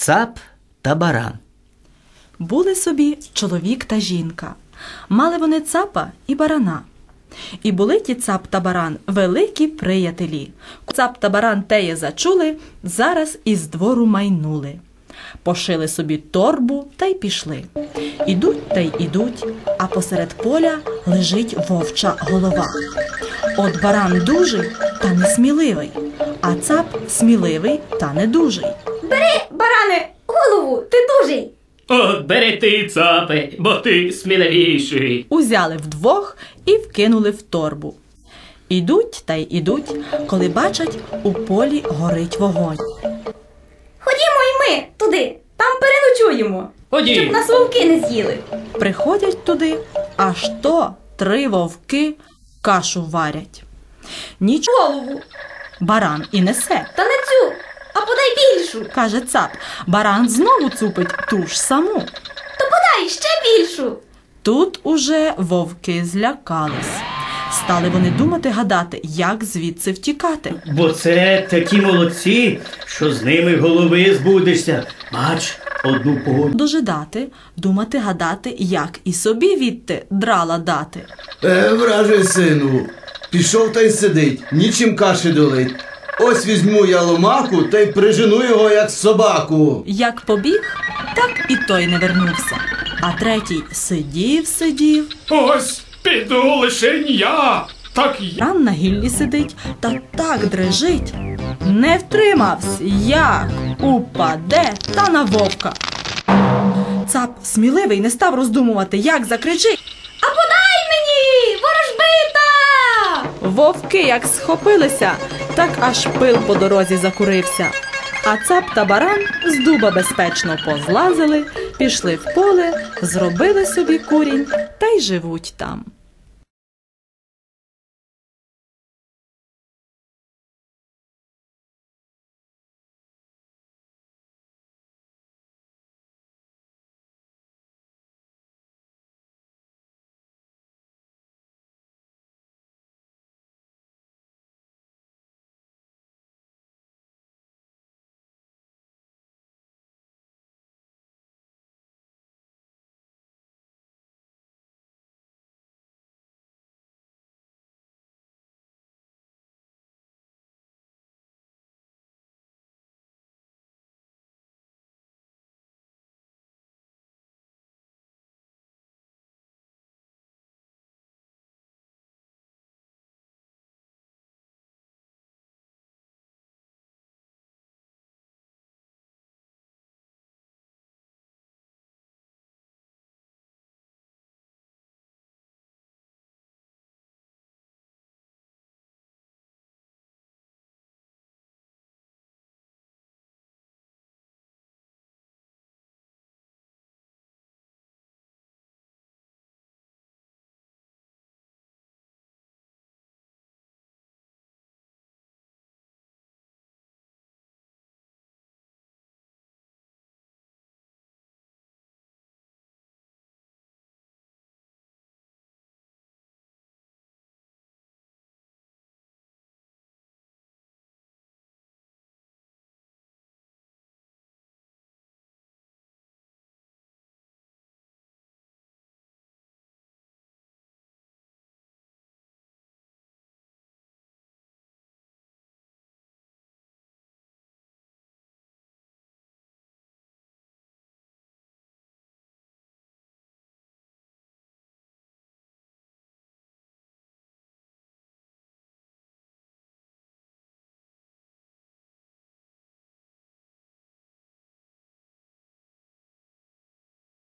Цап та баран. Були собі чоловік та жінка. Мали вони цапа і барана. І були ті цап та баран великі приятелі. Цап та баран теє зачули, зараз із двору майнули. Пошили собі торбу та й пішли. Ідуть та й ідуть, а посеред поля лежить вовча голова. От баран дужий та несміливий, а цап сміливий та недужий. Бери, ти. От бери ти, цапе, бо ти сміливіший. узяли вдвох і вкинули в торбу. Ідуть та й ідуть, коли бачать, у полі горить вогонь. Ходімо й ми туди, там переночуємо. Ходім. Щоб нас вовки не з'їли. Приходять туди, аж то три вовки кашу варять. Ніч Голову, баран і несе, та не цю, а подай більшу. каже цап. Баран знову цупить ту ж саму. То подай ще більшу. Тут уже вовки злякались. Стали вони думати гадати, як звідси втікати. Бо це такі молодці, що з ними голови збудешся. Бач, одну погоду. Дожидати, думати, гадати, як і собі відти драла дати. Е, враже сину, пішов та й сидить, нічим каші долить. Ось візьму я ломаку та й прижену його, як собаку. Як побіг, так і той не вернувся. А третій сидів, сидів, Ось піду лишень я. Так я. ран на гіллі сидить та так дрижить. Не втримався, як упаде та на вовка. Цап сміливий не став роздумувати, як закричить. А подай мені, ворожбита! Вовки як схопилися, так аж пил по дорозі закурився. А цап та баран з дуба безпечно позлазили, пішли в поле, зробили собі курінь та й живуть там.